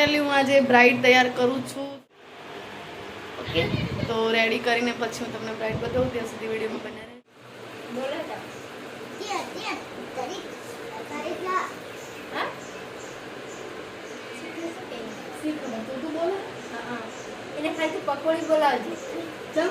Finally હું આજે bride તૈયાર કરું છું. ઓકે તો રેડી કરીને પછી હું તમને બ્રાઇડ બતાવું ત્યાં સુધી વિડીયોમાં બનાવી રહે તું. બોલે? એને ખાલી પકોડી બોલાવજે. ચમ?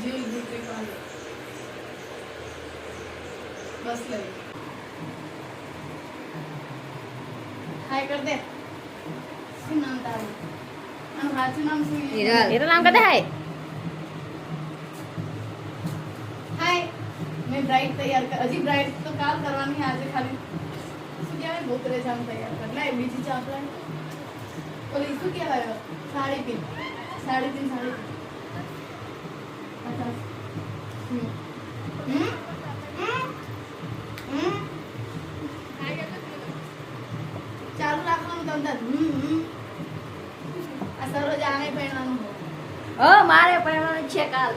જીલ બ્યુટી પાર્લર બસ લઈ હાય કર દે શું નામ તારું આનું સાચું નામ શું છે? એનું નામ કદા હાય હાય મેં બ્રાઇડ તૈયાર કર હજી બ્રાઇડ તો કાલ કરવાની છે આજે ખાલી શું કહેવાય ગોતરે જામ તૈયાર કર લાય બીજી ચા આપલાય ઓલી શું કહેવાય sari pin sari pin sari pin ચાલુ રાખવાનું તમને આ સરોજ આને પહેરવાનું હોય મારે પણ છે કાલ.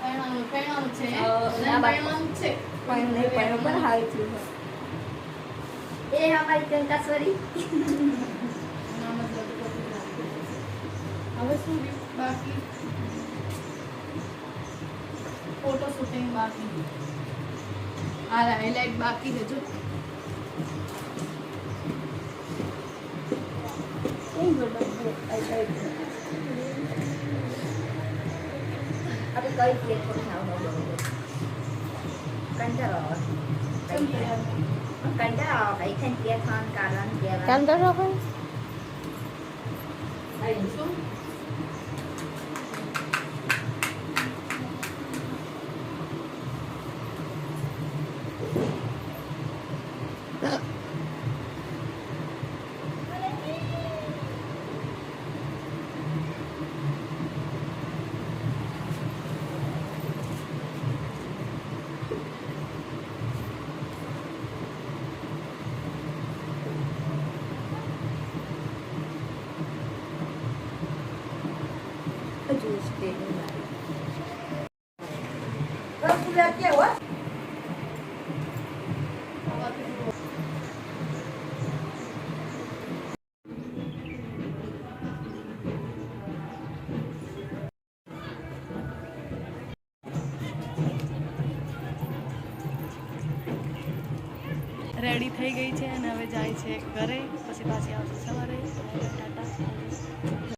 પહેરવાનું પહેરવાનું છે એ હા ભાઈ પહેરવાનું છે પણ થયું એ અમારી હવે શું રહ્યું બાકી ફોટો શૂટિંગ બાકી આ હાઇલાઇટ બાકી છે જો આપણે કઈ પ્લેટ પર ખાવાનું કંટાળો આવે કેમ તૈયાર નહીં? કંટાળો આવે કઈ ખાઈને પ્લેટ ખાવાનું કાઢવાનું કહેવાનું રેડી થઈ ગઈ છે અને હવે જાય છે ઘરે પછી પાછી આવશે સવારે. ટાટા